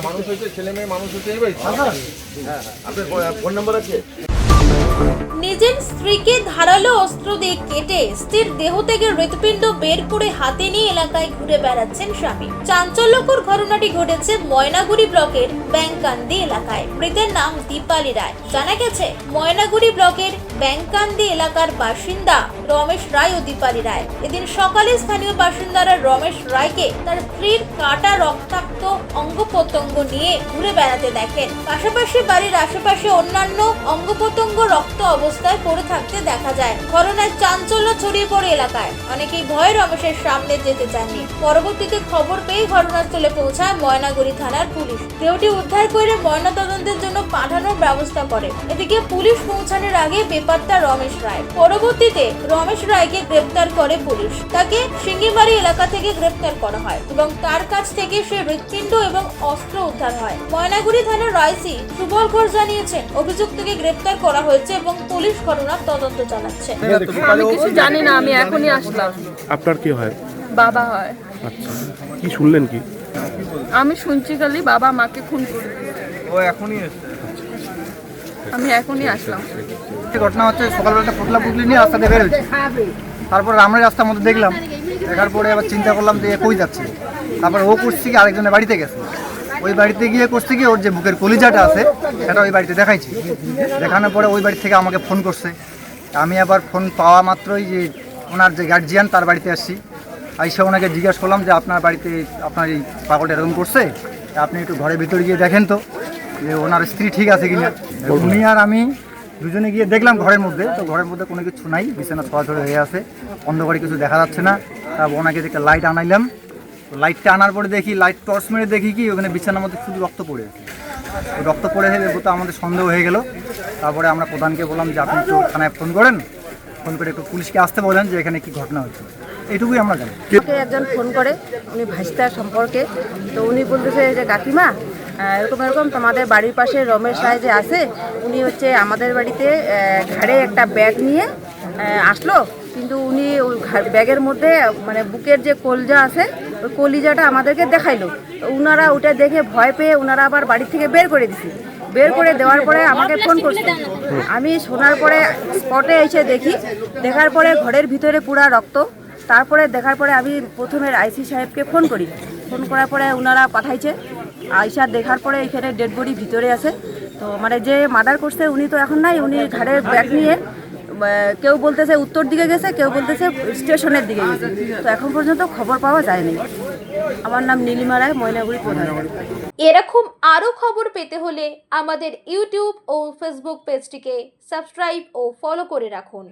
মানুষ হয়েছে ছেলে মেয়ে মানুষ হয়েছে এই বাড়িতে হ্যাঁ আপনার ফোন নাম্বার আছে? নিজের স্ত্রীকে ধারালো অস্ত্র দিয়ে কেটে স্ত্রীর দেহ থেকে হৃৎপিণ্ড বের করে হাতে নিয়ে এলাকায় ঘুরে বেড়াচ্ছেন স্বামী। চাঞ্চল্যকর ঘটনাটি ঘটেছে ময়নাগুড়ি ব্লকের ব্যাংকান্দি এলাকায়। মৃতের নাম দীপালি রায়। জানা গেছে, ময়নাগুড়ি ব্লকের ব্যাংকান্দি এলাকার বাসিন্দা রমেশ রায় ও দীপালি রায়। এদিন সকালে স্থানীয় বাসিন্দারা রমেশ রায়কে তার স্ত্রীর কাটা রক্তাক্ত অঙ্গ প্রত্যঙ্গ নিয়ে ঘুরে বেড়াতে দেখেন। পাশাপাশি বাড়ির আশেপাশে অন্যান্য অঙ্গ প্রত্যঙ্গ রক্ত অবস্থায় পড়ে থাকতে দেখা যায়। ঘটনায় চাঞ্চল্য ছড়িয়ে পড়ে এলাকায়। অনেকেই ভয়ে রমেশের সামনে যেতে চাননি। পরবর্তীতে খবর পেয়ে ঘটনাস্থলে পৌঁছায় ময়নাগুড়ি থানার পুলিশ। দেহটি উদ্ধার করে ময়নাতদন্তের জন্য পাঠানোর ব্যবস্থা করে। এদিকে পুলিশ পৌঁছানোর আগে বেপাত্তা রমেশ রায়। পরবর্তীতে রমেশ রায়কে গ্রেপ্তার করে পুলিশ। তাকে সিঙ্গিবাড়ি এলাকা থেকে গ্রেপ্তার করা হয় এবং তার কাছ থেকে সে হৃৎপিণ্ড এবং অস্ত্র উদ্ধার হয়। ময়নাগুড়ি থানার রাইসি সুবল ঘোষ জানিয়েছেন, অভিযুক্তকে গ্রেপ্তার করা হয়েছে এবং পুলিশ ঘটনার তদন্ত চালাচ্ছে। আমি কিছু জানি না আমি এখনই আসলাম। আপনার কি হয়? বাবা হয়। আচ্ছা। কি শুনলেন কি? আমি শুনছি খালি বাবা মাকে খুন করে ও এখনই এসছে। আমি এখনই আসলাম। এই ঘটনা হচ্ছে সকালবেলা পুতলা পুতলি নিয়ে রাস্তাতে বের হয়েছে। তারপর আমরা রাস্তার মধ্যে দেখলাম। দেখার পরে আবার চিন্তা করলাম যে এ কই যাচ্ছে? তারপর ও করছে কি আরেকজনের বাড়িতে গেছে। ওই বাড়িতে গিয়ে করতে গিয়ে ওর যে বুকের কলিজাটা আছে, সেটা ওই বাড়িতে দেখাইছি। দেখানোর পরে ওই বাড়ি থেকে আমাকে ফোন করছে। আমি আবার ফোন পাওয়া মাত্রই যে ওনার যে গার্জিয়ান তার বাড়িতে আসছি। আইসা ওনাকে জিজ্ঞাসা করলাম যে, আপনার বাড়িতে আপনার এই পাগলটা এরকম করছে? আপনি একটু ঘরের ভিতরে গিয়ে দেখেন তো, যে ওনার স্ত্রী ঠিক আছে কিনা? উনি আর আমি দুজনে গিয়ে দেখলাম ঘরের মধ্যে। তো ঘরের মধ্যে কোনো কিছু নাই, বিছানা ছড়াছড়ি হয়ে আছে, অন্ধকারে কিছু দেখা যাচ্ছে না। তারপর ওনাকে দেখে লাইট আনাইলাম। লাইটটা আনার পরে দেখি লাইট টর্চ মেরে দেখি কি, ওখানে বিছানার মধ্যে শুধু রক্ত পড়ে আছে। রক্ত পড়ে গেলে তো আমাদের সন্দেহ হয়ে গেল। তারপরে আমরা প্রধানকে বললাম যে, আপনি একটু থানায় ফোন করেন। ফোন করে একটু পুলিশকে আসতে বলেন যে, এখানে কি ঘটনা হচ্ছে। এইটুকুই আমরা জানি। একজন ফোন করে, উনি ভাইস্তার সম্পর্কে। তো উনি বলতেছে যে, কাকিমা এরকম এরকম তোমাদের বাড়ির পাশে রমেশ রায় যে আছে, উনি হচ্ছে আমাদের বাড়িতে ঘাড়ে একটা ব্যাগ নিয়ে আসলো। কিন্তু উনি ওই ব্যাগের মধ্যে মানে বুকের যে কলজা আছে ওই কলিজাটা আমাদেরকে দেখাইলো। তো উনারা ওটা দেখে ভয় পেয়ে উনারা আবার বাড়ি থেকে বের করে দিছে। বের করে দেওয়ার পরে আমাকে ফোন করছে। আমি শোনার পরে স্পটে এসে দেখি, দেখার পরে ঘরের ভিতরে পুরা রক্ত। তারপরে দেখার পরে আমি প্রথমে আইসি সাহেবকে ফোন করি। ফোন করার পরে ওনারা পাঠাইছে। আইসা দেখার পরে এখানে ডেড বডি ভিতরে আছে। তো মানে যে মার্ডার করছে উনি তো এখন নাই, উনি ঘাড়ে ব্যাগ নিয়ে কেউ বলতেছে উত্তর দিকে গেছে, কেউ বলতেছে স্টেশনের দিকে গেছে। তো এখন পর্যন্ত খবর পাওয়া যায়নি। আমার নাম নীলিমা রায়, ময়নাগুড়ি প্রধান। এরকম আরও খবর পেতে হলে আমাদের ইউটিউব ও ফেসবুক পেজটিকে সাবস্ক্রাইব ও ফলো করে রাখুন।